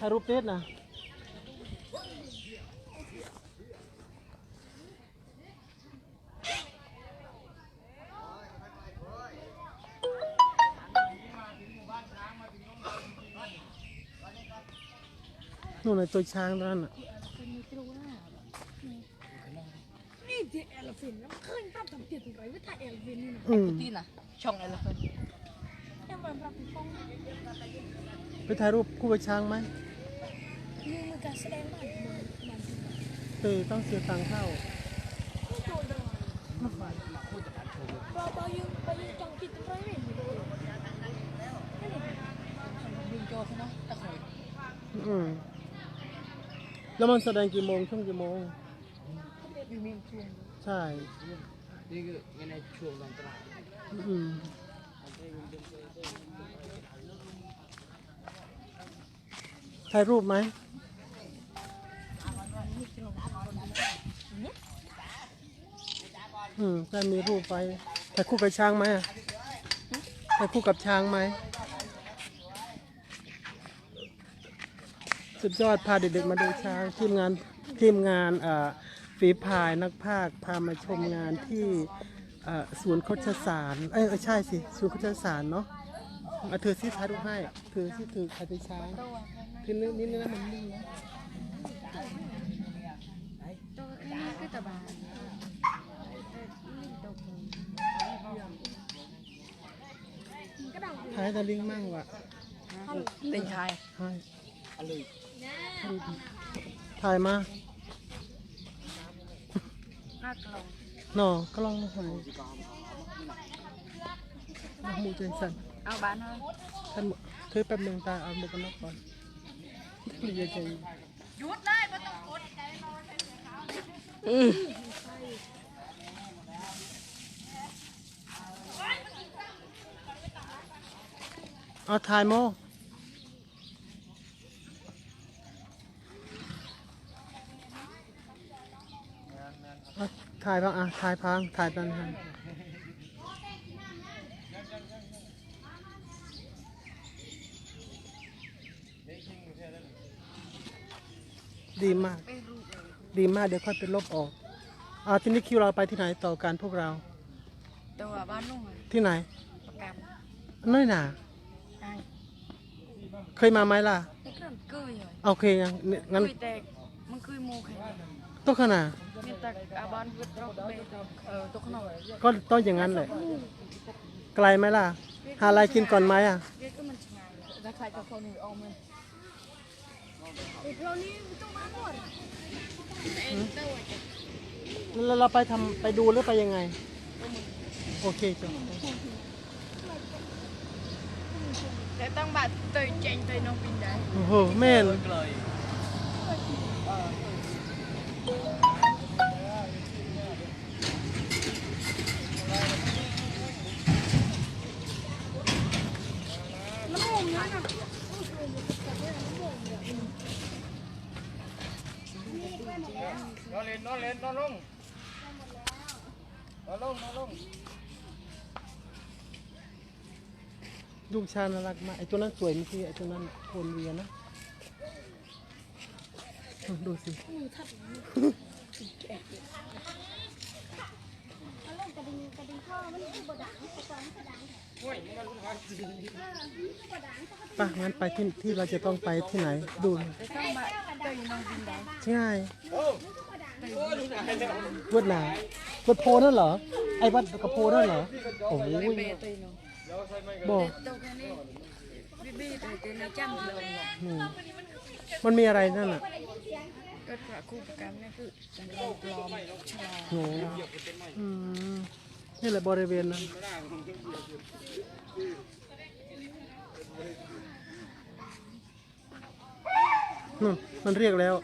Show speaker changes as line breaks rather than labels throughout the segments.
ถ่ายรูปติดนะนู่นเลยตัวช้างตรงนั้นน่ะ
นี่เจเอลฟินแล้วเคยตั้งทำเตียนไรไม่ถ่ายเอลฟินนี่นะ
อืม
tin à chồng này là phần
แค่มันรับผิดชอบ
ไปถ่ายรูปคู่กับช้างไหม
นี่มันการแสดงบ้านมันมัน
เออต้องเสียตังค์เข้า
ไม่โดนเลยเราไปยืนไปยืนจังกินไรไม่มีเลย
đừng cho nó ta khỏi
อืมแล้วมันแสดงกี่โมงช่วงกี่โมง
vì mình chuông
ใช่
đi cái cái này chuông làm tao
อืมถ่ายรูปไหม อืมได้มีรูปไปถ่ายคู่กับช้างไหมอะถ่ายคู่กับช้างไหม สุดยอดพาเด็กๆมาดูช้างทีมงานทีมงานฝีพายนักภาคพามาชมงานที่ศูนย์โคชสาร เอ้ยเอ้ยใช่สิ ศูนย์โคชสารเนาะเอาเธอซิถ่ายรูปให้เธอซิถือใครเป็นช้างคือนี่นี่นะมันนิ่งนะ
ตัวนี้ก็ตะบานก็ ดัง
ถ่ายแต่ลิงมั่งว่ะ
tình hai
ให้
à lười
ถ่ายมา
nát lòng
หนอก็ลองมาถ่ายเอาหมูใจสั่น
ao bán thôi
ท่านเธอแป๊บหนึ่งตาเอาหมวกกันน็อกก่อนเรียใจ เอาถ่ายโมเอาถ่ายพังอะถ่ายพังถ่ายตันพังดีมาก ดีมากเดี๋ยวค่อยไปลบออกอ่าทีนี้คิวเราไปที่ไหนต่อการพวกเรา
tao ở bán luôn rồi
ที่ไหน
bạc cam
น้อยหนา
hai
เคยมาไหมล่ะ
cái cần cười rồi
โอเคยังเนี่ยงั้น
cười tẹt mình cười mù khẽ
ต้องขนาด
người ta à bán vượt rau bê ờ tôi không nói
ก็ต้องอย่างนั้นแหละไกลไหมล่ะ หาอะไรกินก่อนไหมอะ
biết cái mình ngày ra khai cho con người ôm mình
เรานี่ต้องมาหมด
แล้วเราไปทำไปดูหรือไปยังไง โอเคจ้ะ
để tăng bạn từ tranh từ nông bình đấy
โอ้โหแม่น
lời
น้ำมันนั่นน่ะ
nó lên nó lên nó lung nó lung nó lung
ลู กชาน่ารักมากไอ้ตัวนั้นสวยเมื่อกี้ไอ้ตัวนั้นโคนเวียนะดูสิ
ป่ะดิ่งพ่อมันคือบดังกระป๋องกระดัง
ไป่ะงั้นไปที่ที่เราจะต้องไปที่ไหน ดูหน่อย
để tăng bạn từ nông bình đấy
ใช่วัดไหนวัดโพนั่นเหรอ ไอ้วัดกระโพนั่นเหรอ โอ้ย บอก
đâu cái này bê bê từ từ nó chăm lồng rồi
อืมมันมีอะไรนั่นอะ
kết quả khu vực cam này cứ chẳng lồng lòm chò
โหอืมนี่แหละบริเวณนั้นนู่นมันเรียกแล้ว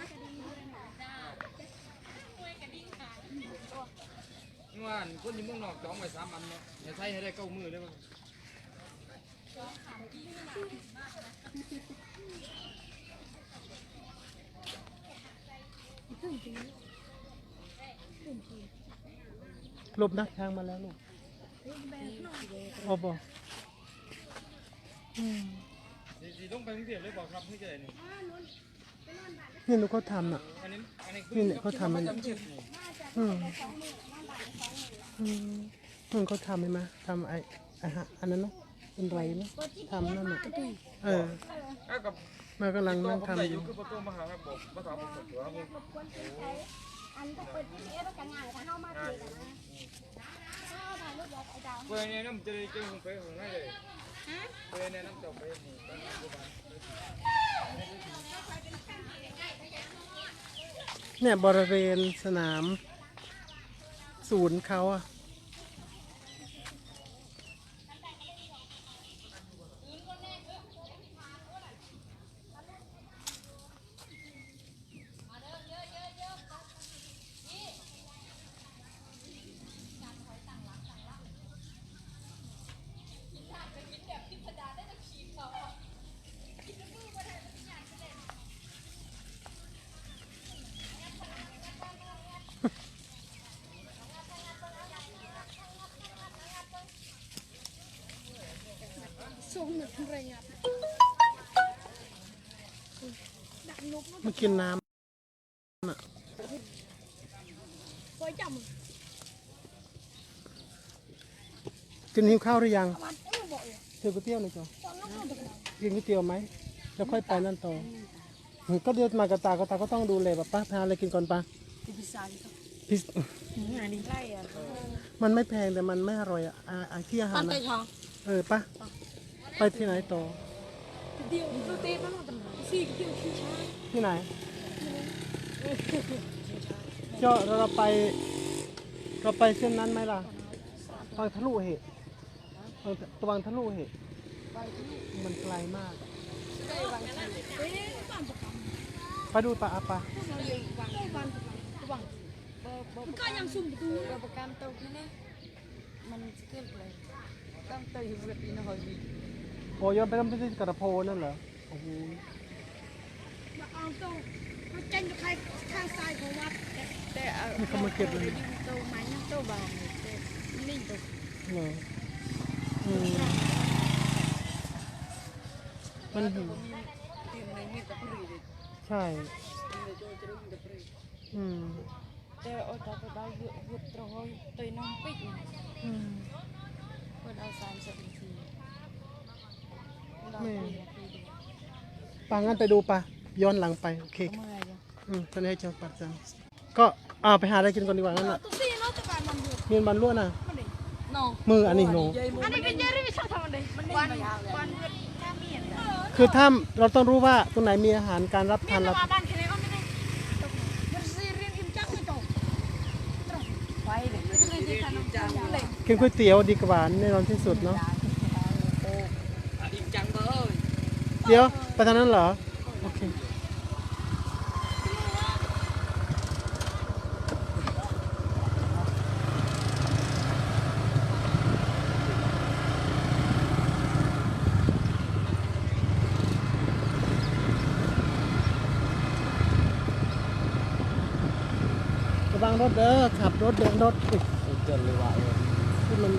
nhưng mà có những món nọ chọn mày xám ăn đó nhà thay hay đây câu mưa đấy mà
ห ลบนักทางมาแล้วลูกโอ้บอกอืม
đi đi สิต้องไปกรุงเทพเลยบอกครับนี่จะได้นี่
นี่หนูเขาทำน่ะ
อันนี้อันนี้
นี่เนี่ยเขาทำมัน
จำเจ็บนี่
อืมอืมนู่นเขาทำเห็นไหมทำไอ้อะฮะอันนั้นเนาะเป็นไรเนาะทำนั่นน่ะเออ
เอากับ
มากำลัง
ตัว
นั่ง
ผม
ทำ
ได้
อ
อยู่
ยู่
คื อประตูมาหาครับบอกภาษาผมตัวครับผม
อันถ้าเปิด GPS แล้วกันง่ายถ้าเข้ามาทีกันนะถ้าเอาถ่ายรูปบอกไอ้ดาว
เพื่อนเนี่ยน้ำจะได้เจอผมไปของเลยเพื่อนเนี่ยน้ำจะไปหมู่บ้านหมู่บ้าน
เนี่ยบริเวณสนามศูนย์เขาอะ
ส่งหนึ่งอะไรเงี้ย ดักนก
มากินน้ำ
ไว้จับ
กินหิวข้าวหรือยัง
มันเออบอกเลย
เจอก๋วยเตี๋ยวหน่อยจ้ะ
ตอนนั้นเราตกน้
กินก๋วยเตี๋ยวไหมแล้วค่อยไปนั่นต่ออืมก็เดี๋ยวมากระตากระตาก็ต้องดูแลแบบป้าพาอะไรกินก่อนป้า
ที่พิซซ่าที่
พิซ
อันนี้ไล่อะ
มันไม่แพงแต่มันไม่อร่อยอะอ่าอ่าที่อาหาร
ปั้นไก่
นะ
ทอง
เออป้าไปที่ไหนต่อำ
เดียวเราเตะมันมาตรงไห นสี่เดียวขี้ช้า
ที่ไหนเจ้าเราไป เราไปเส้นนั้นไหมล่ะบางทะลุเหตุบางตะวังทะลุเหตุมันไกลมาก
เอ๊ะบ้านประก
ไปดูปะอาปะำ
เราอยู่บ้านบ้านประกำบ้านมันก็ยังซุ่มประตู
เราประกันตัวที่นี่มันจะเกิดอะไรต้องตัวอยู่กับปีนหอยบี
โอ้ยอนไปทำที่กระโพนั่นเหรอโอ้โห
มาเอาตัวมาเจนกับใครข้างซ้ายของวัด
แต่เอาเราตัวได้ยิงตัวไม้นั่งตัวบางแต่นี่ตัว
เหรออืมมันหิว
ทีในนี่ตะปรีเลย
ใช่
ทีมในโจจะรู้ตะปรี
อืม
แต่เอาตาไปได้ยุบยุบตรงหอยตัวน้องปิ๊ก
อืม
คนเอาสามสิบนาทีเรา
แม่
ปีนาทีเดียว
ปางั้นไปดูปะ ย้อนหลังไปโอเค
เมื่อยยัง
อืมตอนนี้ให้เจ้าปัดจังก็เอาไปหาอะไรกินก่อนดีกว่านั่นน่ะ
ตัวสี่เนาะตัวการมันอยู่
มีนมันรั่วน่ะ
มันเอง
น้อง
มืออันนี้โน
อันนี้ก็เยอะที่ไม่ชอบทำอะไรมัน
วันวันเวทน้าเมียน
คือถ้าเราต้องรู้ว่าตรงไหนมีอาหารการรับ
มี
ทาน
แต่
เรา
ว่าบ้านแค่ไหนก็ไม่ได้มันซีเรียนอิ่มจักไม่ตก
ไปเลยไม่ได้ที่ขนมจังเลย
กินก๋วยเตี๋ยวดีกว่าแน่นอนที่สุดเนาะ
อิ่มจังเบอร์
เดี๋ยวไปทางนั้นเหรอ โอเค รถเด้อขับรถเดินรถ
เกินเลยว่ะ
ที่มัน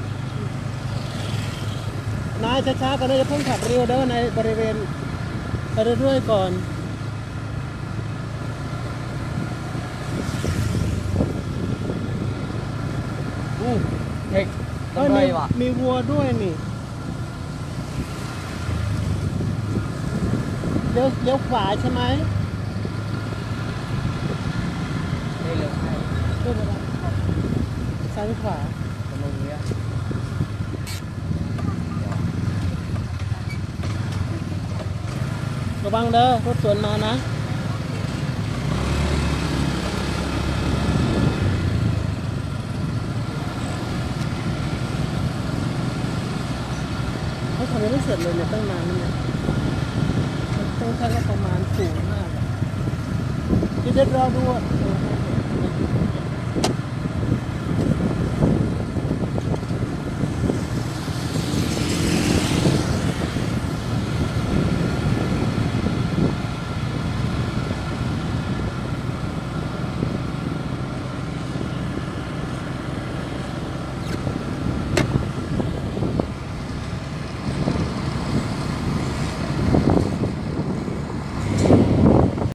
นายช้าๆกันนะอย่าเพิ่งขับเร็วเด้อในบริเวณไปเรื่อยๆก่อน
อู้เฮ้ย
เอ้ยมีมีวัวด้วยนี่เลี้ยวเลี้ยวขวาใช่ไหม
ได้เลยให้
เลี้ยวอะไรซ้ายหรือขวา
ตรงนี้
ระวังเด้อรถสวนมานะเขาทำยังไม่เสร็จเลยเนี่ยตั้งนานเนี่ยต้องใช้งบประมาณสูงมากอะเดี๋ยวเด็ดรอดูอะ